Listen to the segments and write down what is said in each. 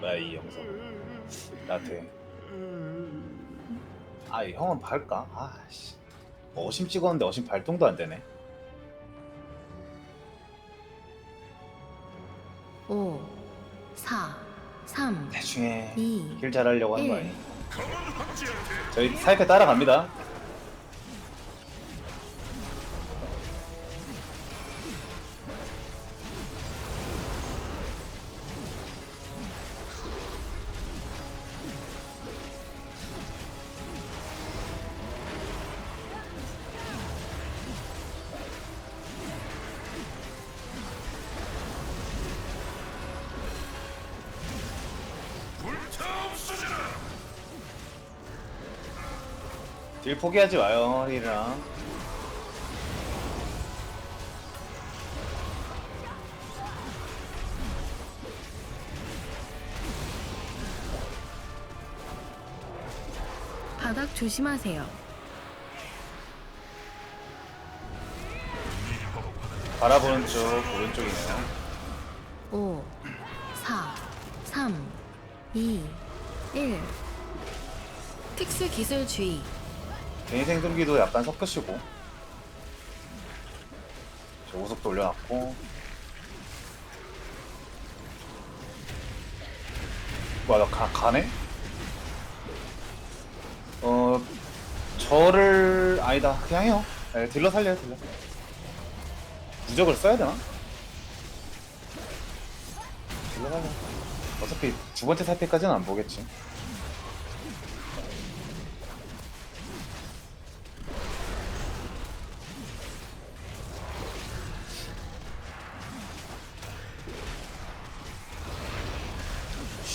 뭐야 이 영상 나한테 아이 형은 발까? 아씨 어심 찍었는데 어심 발동도 안 되네 5, 4, 3, 대충 해. 2, 길 잘하려고 하는 거 일. 아니 저희 사이페 따라갑니다 딜 포기하지 마요 힐이랑 바닥 조심하세요. 바라보는 쪽 오른쪽이네요 5, 4, 3, 2, 1. 특수 기술 주의. 개인 생존기도 약간 섞으시고. 저 우속도 올려놨고. 뭐야 나 가, 가네? 어 저를 아니다. 그냥 해요. 네, 딜러 살려요 딜러. 무적을 써야 되나? 딜러 살려 어차피 두 번째 살 때까지는 안 보겠지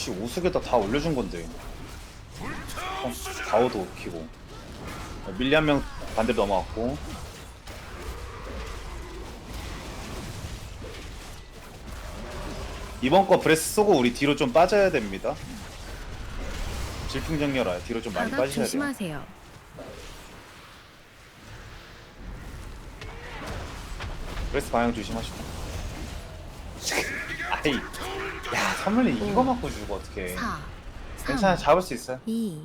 씨 우승에다 다 올려준 건데. 어, 가오도 키고. 밀리 한 명 반대로 넘어갔고. 이번 거 브레스 쏘고 우리 뒤로 좀 빠져야 됩니다. 질풍정렬아 뒤로 좀 많이 바닥 빠지셔야 돼요. 조심하세요. 브레스 방향 조심하시고. 아이 야 선물님 이거 맞고 주고 어떡해 4, 3, 괜찮아 잡을 수 있어요 2,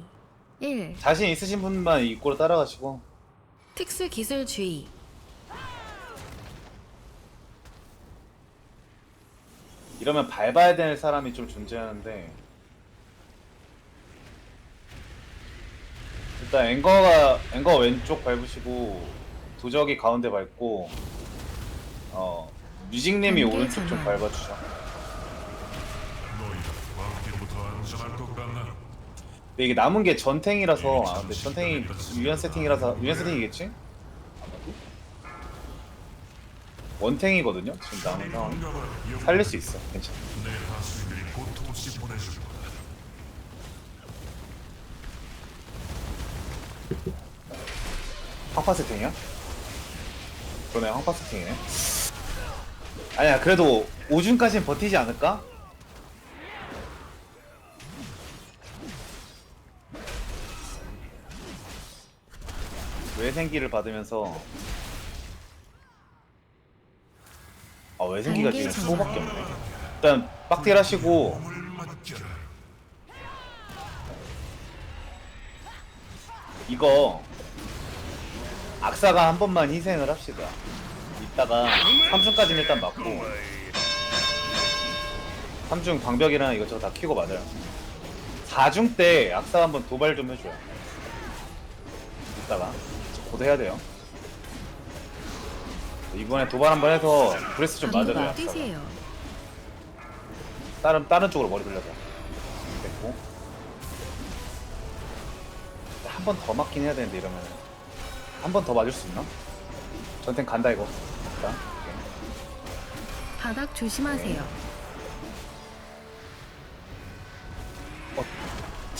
1. 자신 있으신 분만 이꼬로 따라가시고 특수 기술 주의. 이러면 밟아야 될 사람이 좀 존재하는데 일단 앵거가 앵거 왼쪽 밟으시고 도적이 가운데 밟고 어 뮤직님이 오른쪽 좀. 밟아주죠 근데 이게 남은 게 전탱이라서 아 근데 전탱이 유연 세팅이라서 유연 세팅이겠지? 원탱이거든요 지금 남은 상황 뭔가가 영- 살릴 수 있어 괜찮아. 황파 세팅이야? 그러네 황파 세팅이네 아니야 그래도 5준까지는 버티지 않을까? 외생기를 받으면서 아 외생기가 단계 지금 전환. 수호밖에 없네 일단 빡딜 하시고 맡겨라. 이거 악사가 한 번만 희생을 합시다. 이따가 3중까지는 일단 맞고 3중 방벽이랑 이것저것 다 키고 맞아요. 4중 때 악사 한번 도발 좀 해줘요. 이따가 고도해야 돼요. 이번에 도발 한번 해서 브레스 좀 맞아줘요. 악사가. 뛰세요. 다른 다른 쪽으로 머리 돌려서 됐고 한 번 더 맞긴 해야 되는데 이러면 한 번 더 맞을 수 있나? 전탱 간다 이거 자, 바닥 조심하세요.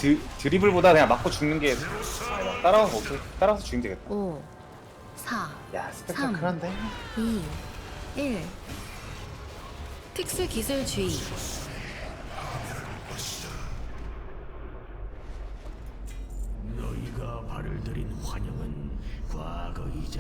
드, 드리블보다 그냥 맞고 죽는 게 따라와서 오케이 따라와서 죽이면 되겠다 5, 4, 야 스펙 삼. 좀 큰한데 2, 1. 특수 기술 주의. 너희가 발을 들인 환영은 과거 이자